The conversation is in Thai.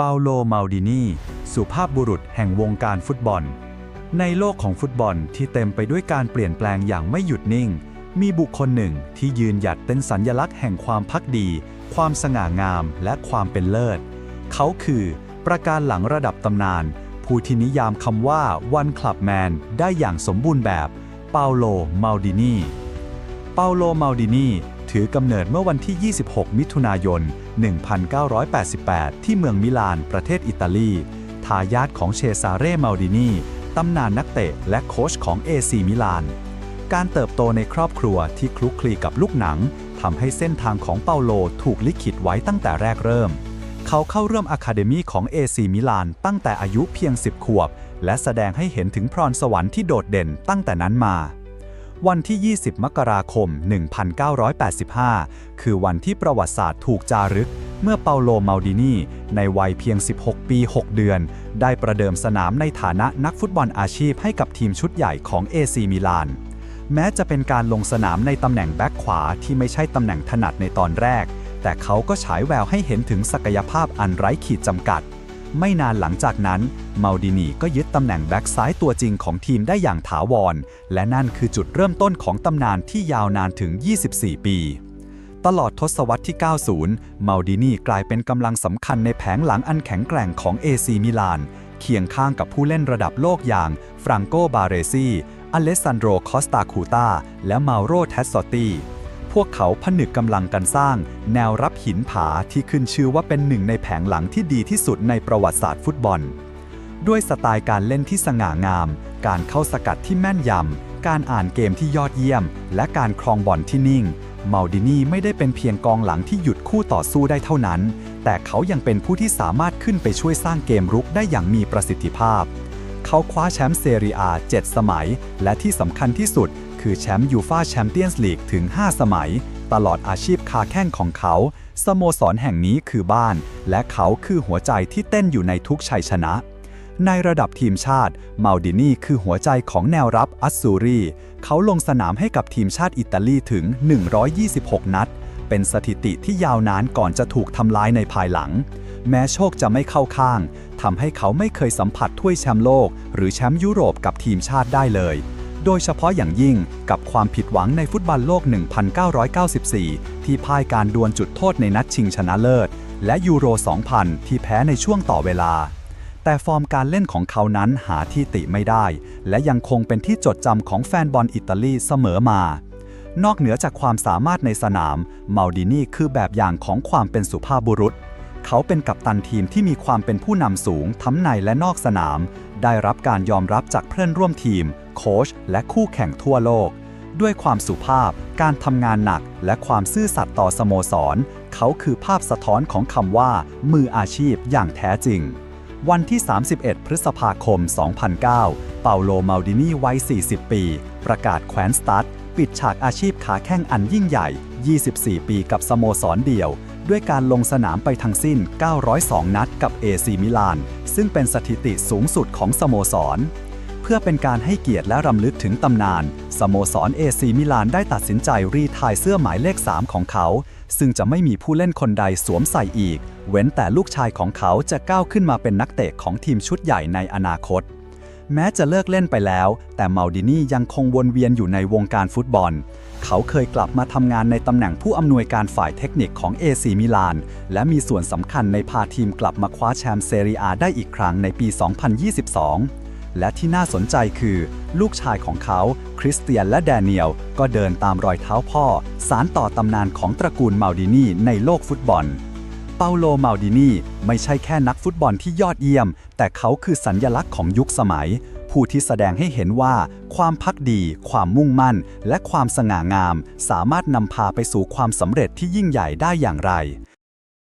เปาโล มาลดินี สุภาพบุรุษแห่งวงการฟุตบอล ในโลกของฟุตบอลที่เต็มไปด้วยการเปลี่ยนแปลงอย่างไม่หยุดนิ่ง มีบุคคลหนึ่งที่ยืนหยัดเป็นสัญญลักษณ์แห่งความพักดี ความสง่างามและความเป็นเลิศ เขาคือประการหลังระดับตำนาน ผู้ที่นิยามคำว่าวันคลับแมนได้อย่างสมบูรณ์แบบ เปาโล มาลดินี เปาโล มาลดินี ถือกำเนิดเมื่อวันที่ 26 มิถุนายน 1988 ที่เมืองมิลาน ประเทศอิตาลี ทายาทของเชซาเร่มาลดินี ตำนานนักเตะและโค้ชของเอซีมิลาน การเติบโตในครอบครัวที่คลุกคลีกับลูกหนังทำให้เส้นทางของเปาโลถูกลิขิตไว้ตั้งแต่แรกเริ่ม เขาเข้าร่วมอะคาเดมีของเอซีมิลานตั้งแต่อายุเพียง 10 ขวบ และแสดงให้เห็นถึงพรสวรรค์ที่โดดเด่นตั้งแต่นั้นมา วันที่ 20 มกราคม 1985 คือวันที่ประวัติศาสตร์ถูกจารึก เมื่อเปาโล มาลดินี ในวัยเพียง 16 ปี 6 เดือน ได้ประเดิมสนามในฐานะนักฟุตบอลอาชีพให้กับทีมชุดใหญ่ของเอซีมิลาน แม้จะเป็นการลงสนามในตำแหน่งแบ็คขวาที่ไม่ใช่ตำแหน่งถนัดในตอนแรก แต่เขาก็ฉายแววให้เห็นถึงศักยภาพอันไร้ขีดจำกัด ไม่นานหลังจากนั้น เมาลดินีก็ยึดตำแหน่งแบ็กซ้ายตัวจริงของทีมได้อย่างถาวร และนั่นคือจุดเริ่มต้นของตำนานที่ยาวนานถึง 24 ปีตลอดทศวรรษที่ 90มาลดินีกลายเป็นกำลังสำคัญในแผงหลังอันแข็งแกร่งของเอซีมิลาน เคียงข้างกับผู้เล่นระดับโลกอย่างฟรังโกบาเรซีอเลสซานโดรคอสตาคูตาและมาโรแทสซอตี วกเขาผนึกกำลังกันสร้าง แนวรับหินผาที่ขึ้นชื่อว่าเป็นหนึ่งในแผงหลังที่ดีที่สุดในประวัติศาสตร์ฟุตบอล ด้วยสไตล์การเล่นที่สง่างาม การเข้าสกัดที่แม่นยำ การอ่านเกมที่ยอดเยี่ยม และการครองบอลที่นิ่ง มาดินีไม่ได้เป็นเพียงกองหลังที่หยุดคู่ต่อสู้ได้เท่านั้น แต่เขายังเป็นผู้ที่สามารถขึ้นไปช่วยสร้างเกมรุกได้อย่างมีประสิทธิภาพ เขาคว้าแชมป์เซเรียอา7สมัย และที่สำคัญที่สุด คือแชมป์ยูฟาแชมเปี้ยนส์ลีกถึง 5 สมัย ตลอดอาชีพคาแข้งของเขา สโมสรแห่งนี้คือบ้าน และเขาคือหัวใจที่เต้นอยู่ในทุกชัยชนะในระดับทีมชาติมาลดินีคือหัวใจของแนวรับอัสซูรี เขาลงสนามให้กับทีมชาติอิตาลีถึง 126 นัด เป็นสถิติที่ยาวนานก่อนจะถูกทำลายในภายหลัง แม้โชคจะไม่เข้าข้างทำให้เขาไม่เคยสัมผัสถ้วยแชมป์โลก หรือแชมป์ยุโรปกับทีมชาติได้เลย โดยเฉพาะอย่างยิ่งกับความผิดหวังในฟุตบอลโลก 1994 ที่พ่ายการดวลจุดโทษในนัดชิงชนะเลิศ และยูโร 2000 ที่แพ้ในช่วงต่อเวลา แต่ฟอร์มการเล่นของเขานั้นหาที่ติไม่ได้ และยังคงเป็นที่จดจำของแฟนบอลอิตาลีเสมอมา นอกเหนือจากความสามารถในสนามมาดินีคือแบบอย่างของความเป็นสุภาพบุรุษ เขาเป็นกัปตันทีมที่มีความเป็นผู้นำสูงทั้งในและนอกสนาม ได้รับการยอมรับจากเพื่อนร่วมทีม โค้ชและคู่แข่งทั่วโลก ด้วยความสุภาพ การทำงานหนัก และความซื่อสัตย์ต่อสโมสร เขาคือภาพสะท้อนของคำว่า มืออาชีพอย่างแท้จริง วันที่ 31 พฤษภาคม 2009 เปาโล มาลดินีวัย 40 ปี ประกาศแคว้นสตัด ปิดฉากอาชีพขาแข้งอันยิ่งใหญ่ 24 ปีกับสโมสรเดี่ยว ด้วยการลงสนามไปทั้งสิ้น 902 นัดกับเอซีมิลาน ซึ่งเป็นสถิติสูงสุดของสโมสร เพื่อเป็นการให้เกียรติและรำลึกถึงตำนาน สโมสรเอซีมิลานได้ตัดสินใจรีทายเสื้อหมายเลข 3 ของเขา ซึ่งจะไม่มีผู้เล่นคนใดสวมใส่อีก เว้นแต่ลูกชายของเขาจะก้าวขึ้นมาเป็นนักเตะของทีมชุดใหญ่ในอนาคต แม้จะเลิกเล่นไปแล้ว แต่เมาลดินี่ยังคงวนเวียนอยู่ในวงการฟุตบอล เขาเคยกลับมาทำงานในตำแหน่งผู้อำนวยการฝ่ายเทคนิคของ AC มิลาน และมีส่วนสำคัญในพาทีมกลับมาคว้าแชมป์เซเรียอาได้อีกครั้งในปี 2022และที่น่าสนใจคือ ลูกชายของเขา คริสเตียนและแดเนียล ก็เดินตามรอยเท้าพ่อ สารต่อตำนานของตระกูลมาลดินีในโลกฟุตบอล เปาโล มาลดินีไม่ใช่แค่นักฟุตบอลที่ยอดเยี่ยม แต่เขาคือสัญญลักษณ์ของยุคสมัย ผู้ที่แสดงให้เห็นว่า ความพักดี ความมุ่งมั่น และความสง่างาม สามารถนำพาไปสู่ความสำเร็จที่ยิ่งใหญ่ได้อย่างไร